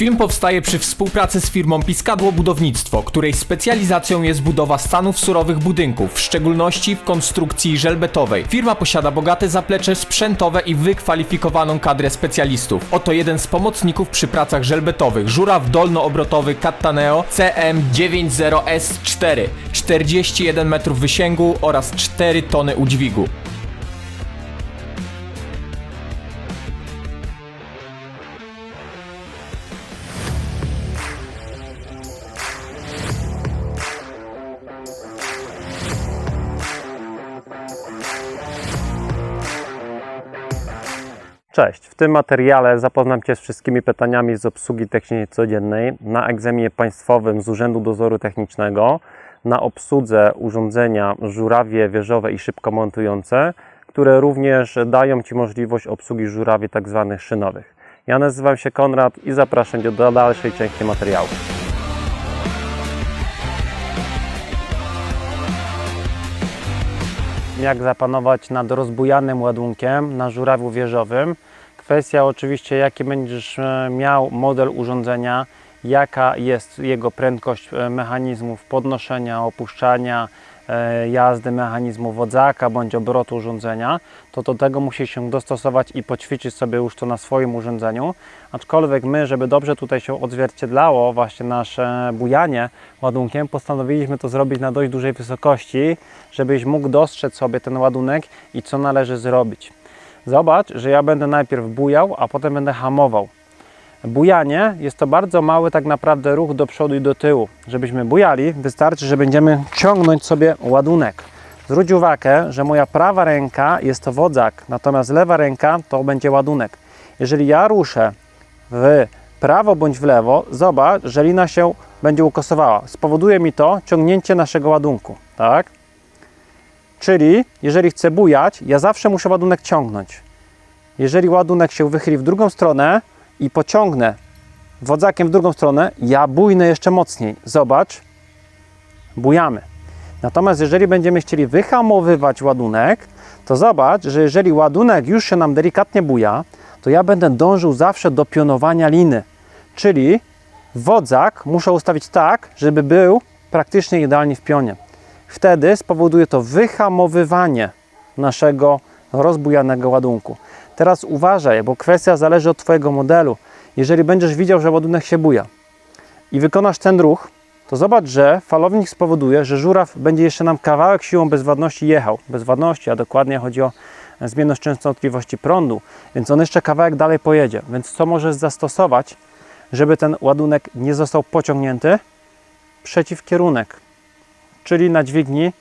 Film powstaje przy współpracy z firmą Piskadło Budownictwo, której specjalizacją jest budowa stanów surowych budynków, w szczególności w konstrukcji żelbetowej. Firma posiada bogate zaplecze sprzętowe i wykwalifikowaną kadrę specjalistów. Oto jeden z pomocników przy pracach żelbetowych. Żuraw dolnoobrotowy Cattaneo CM90S4, 41 metrów wysięgu oraz 4 tony udźwigu. Cześć, w tym materiale zapoznam Cię z wszystkimi pytaniami z obsługi technicznej codziennej na egzaminie państwowym z Urzędu Dozoru Technicznego, na obsłudze urządzenia żurawie wieżowe i szybko montujące, które również dają Ci możliwość obsługi żurawie tzw. szynowych. Ja nazywam się Konrad i zapraszam Cię do dalszej części materiału. jak zapanować nad rozbujanym ładunkiem na żurawiu wieżowym. Kwestia oczywiście, jaki będziesz e, miał model urządzenia, jaka jest jego prędkość e, mechanizmów podnoszenia, opuszczania, e, jazdy mechanizmu wodzaka bądź obrotu urządzenia, to do tego musisz się dostosować i poćwiczyć sobie już to na swoim urządzeniu. Aczkolwiek my, żeby dobrze tutaj się odzwierciedlało właśnie nasze bujanie ładunkiem, postanowiliśmy to zrobić na dość dużej wysokości, żebyś mógł dostrzec sobie ten ładunek i co należy zrobić. Zobacz, że ja będę najpierw bujał, a potem będę hamował. Bujanie jest to bardzo mały tak naprawdę ruch do przodu i do tyłu. Żebyśmy bujali, wystarczy, że będziemy ciągnąć sobie ładunek. Zwróć uwagę, że moja prawa ręka jest to wodzak, natomiast lewa ręka to będzie ładunek. Jeżeli ja ruszę w prawo bądź w lewo, zobacz, że lina się będzie ukosowała. Spowoduje mi to ciągnięcie naszego ładunku, tak? Czyli jeżeli chcę bujać, ja zawsze muszę ładunek ciągnąć. Jeżeli ładunek się wychyli w drugą stronę i pociągnę wodzakiem w drugą stronę, ja bujnę jeszcze mocniej. Zobacz, bujamy. Natomiast jeżeli będziemy chcieli wyhamowywać ładunek, to zobacz, że jeżeli ładunek już się nam delikatnie buja, to ja będę dążył zawsze do pionowania liny. Czyli wodzak muszę ustawić tak, żeby był praktycznie idealnie w pionie. Wtedy spowoduje to wyhamowywanie naszego rozbujanego ładunku. Teraz uważaj, bo kwestia zależy od Twojego modelu. Jeżeli będziesz widział, że ładunek się buja i wykonasz ten ruch, to zobacz, że falownik spowoduje, że żuraw będzie jeszcze nam kawałek siłą bezwładności jechał. Bezwładności, a dokładnie chodzi o zmienność częstotliwości prądu, więc on jeszcze kawałek dalej pojedzie. Więc co możesz zastosować, żeby ten ładunek nie został pociągnięty? Przeciwkierunek czyli na dźwigni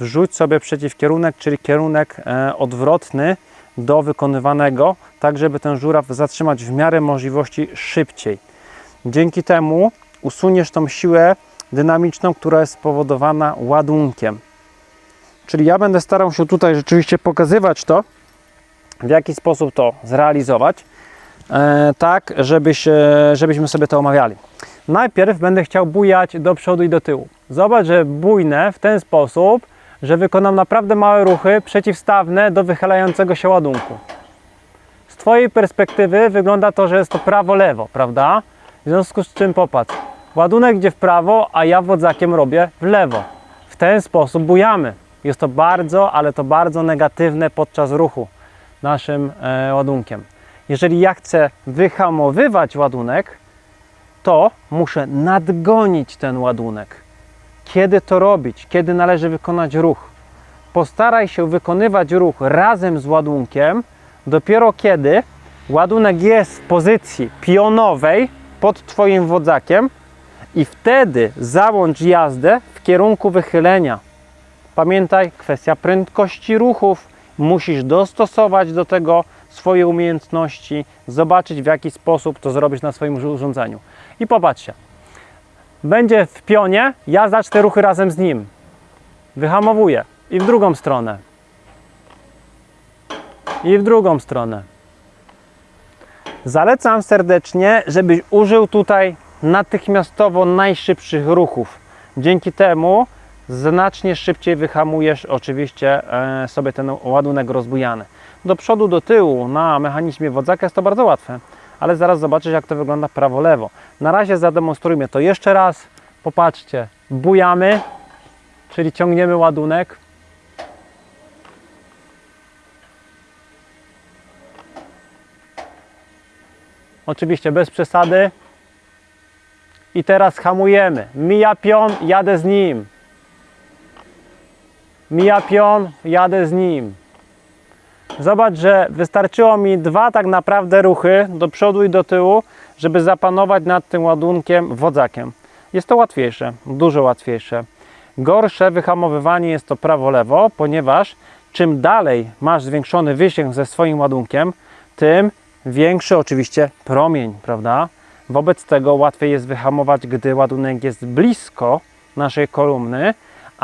wrzuć sobie przeciwkierunek, czyli kierunek e, odwrotny do wykonywanego, tak żeby ten żuraw zatrzymać w miarę możliwości szybciej. Dzięki temu usuniesz tą siłę dynamiczną, która jest spowodowana ładunkiem. Czyli ja będę starał się tutaj rzeczywiście pokazywać to, w jaki sposób to zrealizować, e, tak żebyś, żebyśmy sobie to omawiali. Najpierw będę chciał bujać do przodu i do tyłu. Zobacz, że bujnę w ten sposób, że wykonam naprawdę małe ruchy przeciwstawne do wychylającego się ładunku. Z Twojej perspektywy wygląda to, że jest to prawo-lewo, prawda? W związku z czym popatrz, ładunek idzie w prawo, a ja wodzakiem robię w lewo. W ten sposób bujamy. Jest to bardzo, ale to bardzo negatywne podczas ruchu naszym e, ładunkiem. Jeżeli ja chcę wyhamowywać ładunek, to muszę nadgonić ten ładunek. Kiedy to robić? Kiedy należy wykonać ruch? Postaraj się wykonywać ruch razem z ładunkiem, dopiero kiedy ładunek jest w pozycji pionowej pod Twoim wodzakiem i wtedy załącz jazdę w kierunku wychylenia. Pamiętaj, kwestia prędkości ruchów. Musisz dostosować do tego swoje umiejętności, zobaczyć w jaki sposób to zrobić na swoim urządzeniu. I popatrzcie, będzie w pionie, ja zacznę ruchy razem z nim. Wyhamowuję i w drugą stronę. I w drugą stronę. Zalecam serdecznie, żebyś użył tutaj natychmiastowo najszybszych ruchów. Dzięki temu znacznie szybciej wyhamujesz oczywiście e, sobie ten ładunek rozbujany. Do przodu, do tyłu na mechanizmie wodzaka jest to bardzo łatwe. Ale zaraz zobaczysz jak to wygląda prawo-lewo. Na razie zademonstrujmy to jeszcze raz. Popatrzcie, bujamy, czyli ciągniemy ładunek. Oczywiście bez przesady. I teraz hamujemy. Mija pion, jadę z nim. Mija pion, jadę z nim. Zobacz, że wystarczyło mi dwa tak naprawdę ruchy do przodu i do tyłu, żeby zapanować nad tym ładunkiem wodzakiem. Jest to łatwiejsze, dużo łatwiejsze. Gorsze wyhamowywanie jest to prawo-lewo, ponieważ czym dalej masz zwiększony wysięg ze swoim ładunkiem, tym większy oczywiście promień, prawda? Wobec tego łatwiej jest wyhamować, gdy ładunek jest blisko naszej kolumny,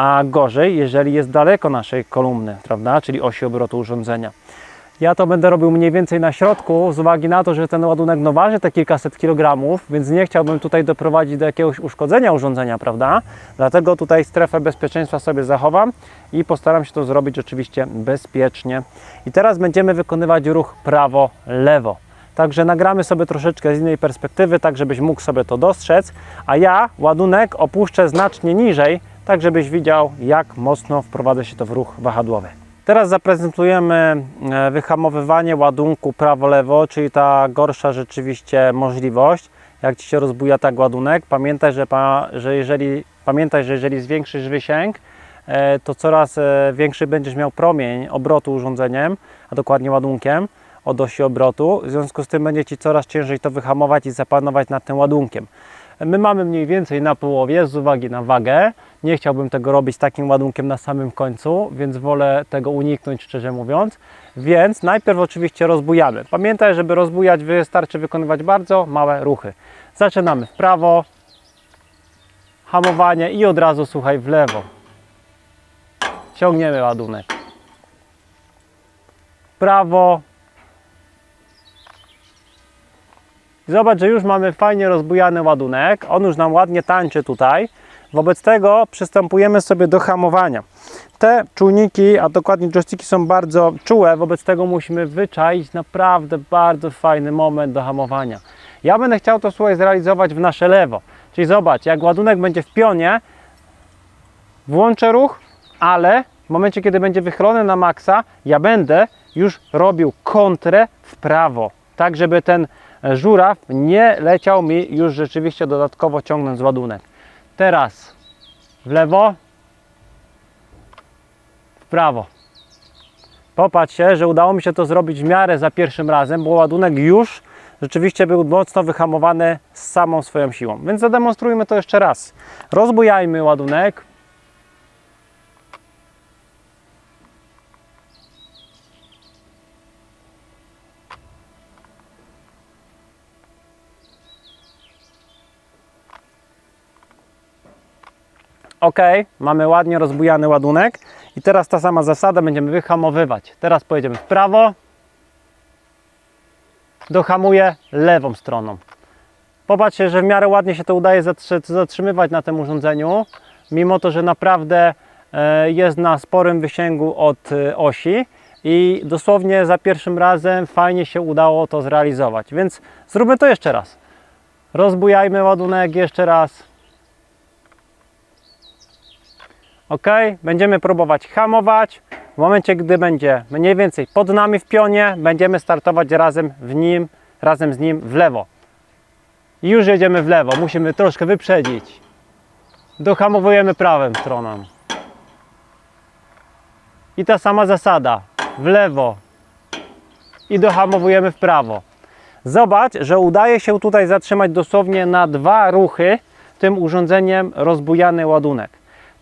a gorzej, jeżeli jest daleko naszej kolumny, prawda? Czyli osi obrotu urządzenia. Ja to będę robił mniej więcej na środku, z uwagi na to, że ten ładunek no waży te kilkaset kilogramów, więc nie chciałbym tutaj doprowadzić do jakiegoś uszkodzenia urządzenia, prawda? Dlatego tutaj strefę bezpieczeństwa sobie zachowam i postaram się to zrobić oczywiście bezpiecznie. I teraz będziemy wykonywać ruch prawo-lewo. Także nagramy sobie troszeczkę z innej perspektywy, tak żebyś mógł sobie to dostrzec, a ja ładunek opuszczę znacznie niżej, tak żebyś widział jak mocno wprowadza się to w ruch wahadłowy. Teraz zaprezentujemy e, wyhamowywanie ładunku prawo-lewo, czyli ta gorsza rzeczywiście możliwość. Jak Ci się rozbuja tak ładunek, pamiętaj, że, pa, że jeżeli, pamiętaj, że jeżeli zwiększysz wysięg, e, to coraz e, większy będziesz miał promień obrotu urządzeniem, a dokładnie ładunkiem od osi obrotu. W związku z tym będzie Ci coraz ciężej to wyhamować i zapanować nad tym ładunkiem. My mamy mniej więcej na połowie z uwagi na wagę. Nie chciałbym tego robić takim ładunkiem na samym końcu, więc wolę tego uniknąć, szczerze mówiąc. Więc najpierw oczywiście rozbujamy. Pamiętaj, żeby rozbujać wystarczy wykonywać bardzo małe ruchy. Zaczynamy w prawo, hamowanie i od razu słuchaj w lewo. Ciągniemy ładunek. Prawo, Zobacz, że już mamy fajnie rozbujany ładunek. On już nam ładnie tańczy tutaj. Wobec tego przystępujemy sobie do hamowania. Te czujniki, a dokładnie joysticki są bardzo czułe, wobec tego musimy wyczaić naprawdę bardzo fajny moment do hamowania. Ja będę chciał to słuchaj zrealizować w nasze lewo. Czyli zobacz, jak ładunek będzie w pionie, włączę ruch, ale w momencie, kiedy będzie wychylony na maksa, ja będę już robił kontrę w prawo, tak żeby ten żuraw nie leciał mi już rzeczywiście dodatkowo ciągnąc ładunek. Teraz w lewo, w prawo. Popatrz się, że udało mi się to zrobić w miarę za pierwszym razem, bo ładunek już rzeczywiście był mocno wyhamowany z samą swoją siłą. Więc zademonstrujmy to jeszcze raz. Rozbujajmy ładunek. Ok, mamy ładnie rozbujany ładunek i teraz ta sama zasada, będziemy wyhamowywać. Teraz pojedziemy w prawo, dohamuję lewą stroną. Popatrzcie, że w miarę ładnie się to udaje zatrzy- zatrzymywać na tym urządzeniu, mimo to, że naprawdę e, jest na sporym wysięgu od e, osi i dosłownie za pierwszym razem fajnie się udało to zrealizować. Więc zróbmy to jeszcze raz. Rozbujajmy ładunek jeszcze raz. Ok, będziemy próbować hamować. W momencie, gdy będzie mniej więcej pod nami w pionie, będziemy startować razem w nim, razem z nim w lewo. I już jedziemy w lewo, musimy troszkę wyprzedzić. Dohamowujemy prawą stroną. I ta sama zasada. W lewo. I dohamowujemy w prawo. Zobacz, że udaje się tutaj zatrzymać dosłownie na dwa ruchy tym urządzeniem rozbujany ładunek.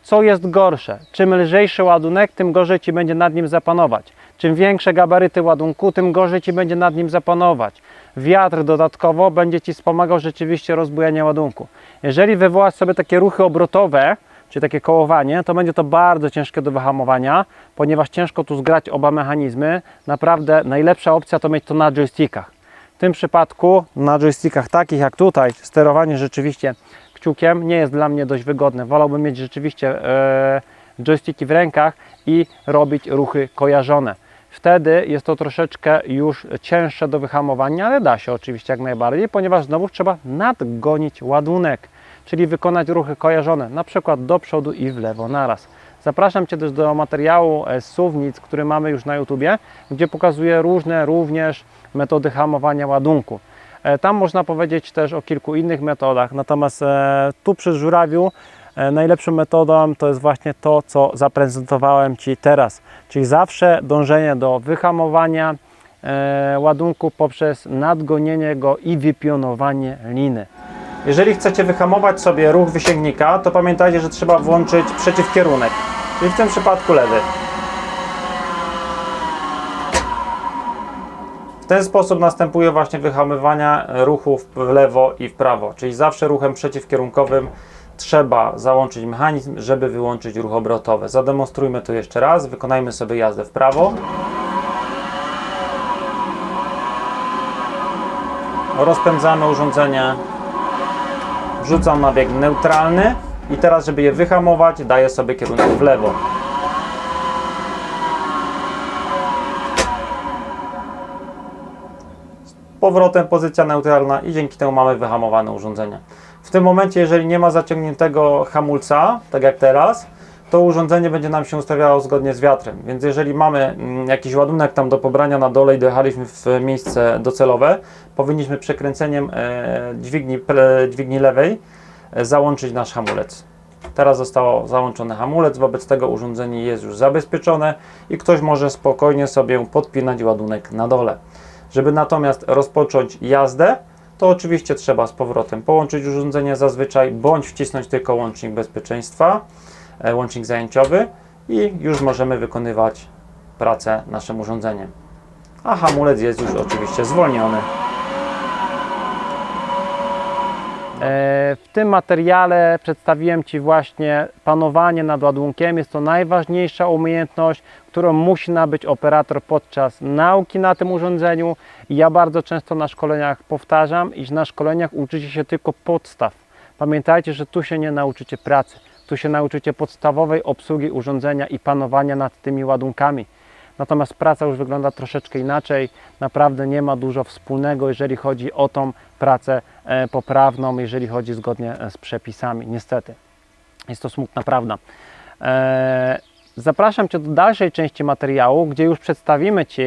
Co jest gorsze? Czym lżejszy ładunek, tym gorzej Ci będzie nad nim zapanować. Czym większe gabaryty ładunku, tym gorzej Ci będzie nad nim zapanować. Wiatr dodatkowo będzie Ci wspomagał rzeczywiście rozbujanie ładunku. Jeżeli wywołasz sobie takie ruchy obrotowe, czy takie kołowanie, to będzie to bardzo ciężkie do wyhamowania, ponieważ ciężko tu zgrać oba mechanizmy. Naprawdę najlepsza opcja to mieć to na joystickach. W tym przypadku na joystickach takich jak tutaj, sterowanie rzeczywiście kciukiem nie jest dla mnie dość wygodne. Wolałbym mieć rzeczywiście e, joysticki w rękach i robić ruchy kojarzone. Wtedy jest to troszeczkę już cięższe do wyhamowania, ale da się oczywiście jak najbardziej, ponieważ znowu trzeba nadgonić ładunek, czyli wykonać ruchy kojarzone, na przykład do przodu i w lewo naraz. Zapraszam Cię też do materiału e, z suwnic, który mamy już na YouTubie, gdzie pokazuję różne również metody hamowania ładunku. E, Tam można powiedzieć też o kilku innych metodach, natomiast e, tu przy żurawiu e, najlepszą metodą to jest właśnie to, co zaprezentowałem Ci teraz, czyli zawsze dążenie do wyhamowania ładunku poprzez nadgonienie go i wypionowanie liny. Jeżeli chcecie wyhamować sobie ruch wysięgnika, to pamiętajcie, że trzeba włączyć przeciwkierunek, czyli w tym przypadku lewy. Ten sposób następuje właśnie wyhamowania ruchów w lewo i w prawo, czyli zawsze ruchem przeciwkierunkowym trzeba załączyć mechanizm, żeby wyłączyć ruch obrotowy. Zademonstrujmy to jeszcze raz, wykonajmy sobie jazdę w prawo. Rozpędzamy urządzenie, wrzucam na bieg neutralny i teraz, żeby je wyhamować, daję sobie kierunek w lewo. Powrotem pozycja neutralna i dzięki temu mamy wyhamowane urządzenie. W tym momencie, jeżeli nie ma zaciągniętego hamulca, tak jak teraz, to urządzenie będzie nam się ustawiało zgodnie z wiatrem. Więc jeżeli mamy mm, jakiś ładunek tam do pobrania na dole i dojechaliśmy w miejsce docelowe, powinniśmy przekręceniem e, dźwigni, dźwigni lewej e, załączyć nasz hamulec. Teraz został załączony hamulec, wobec tego urządzenie jest już zabezpieczone i ktoś może spokojnie sobie podpinać ładunek na dole. Żeby natomiast rozpocząć jazdę, to oczywiście trzeba z powrotem połączyć urządzenie zazwyczaj, bądź wcisnąć tylko łącznik bezpieczeństwa, e, łącznik zajęciowy i już możemy wykonywać pracę naszym urządzeniem. A hamulec jest już oczywiście zwolniony. E, W tym materiale przedstawiłem Ci właśnie panowanie nad ładunkiem. Jest to najważniejsza umiejętność, którą musi nabyć operator podczas nauki na tym urządzeniu. I ja bardzo często na szkoleniach powtarzam, iż na szkoleniach uczycie się tylko podstaw. Pamiętajcie, że tu się nie nauczycie pracy. Tu się nauczycie podstawowej obsługi urządzenia i panowania nad tymi ładunkami. Natomiast praca już wygląda troszeczkę inaczej. Naprawdę nie ma dużo wspólnego, jeżeli chodzi o tą pracę e, poprawną, jeżeli chodzi zgodnie e, z przepisami. Niestety. Jest to smutna prawda. E, Zapraszam Cię do dalszej części materiału, gdzie już przedstawimy Ci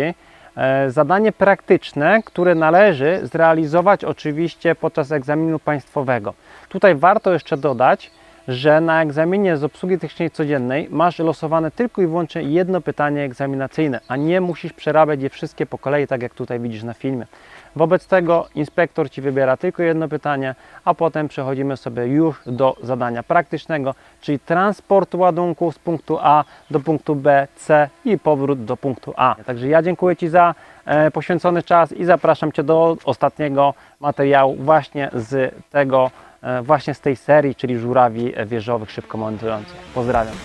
zadanie praktyczne, które należy zrealizować oczywiście podczas egzaminu państwowego. Tutaj warto jeszcze dodać, że na egzaminie z obsługi technicznej codziennej masz losowane tylko i wyłącznie jedno pytanie egzaminacyjne, a nie musisz przerabiać je wszystkie po kolei, tak jak tutaj widzisz na filmie. Wobec tego inspektor Ci wybiera tylko jedno pytanie, a potem przechodzimy sobie już do zadania praktycznego, czyli transport ładunku z punktu A do punktu B, C i powrót do punktu A. Także ja dziękuję Ci za e, poświęcony czas i zapraszam Cię do ostatniego materiału właśnie z tego, właśnie z tej serii, czyli żurawi wieżowych szybko montujących. Pozdrawiam.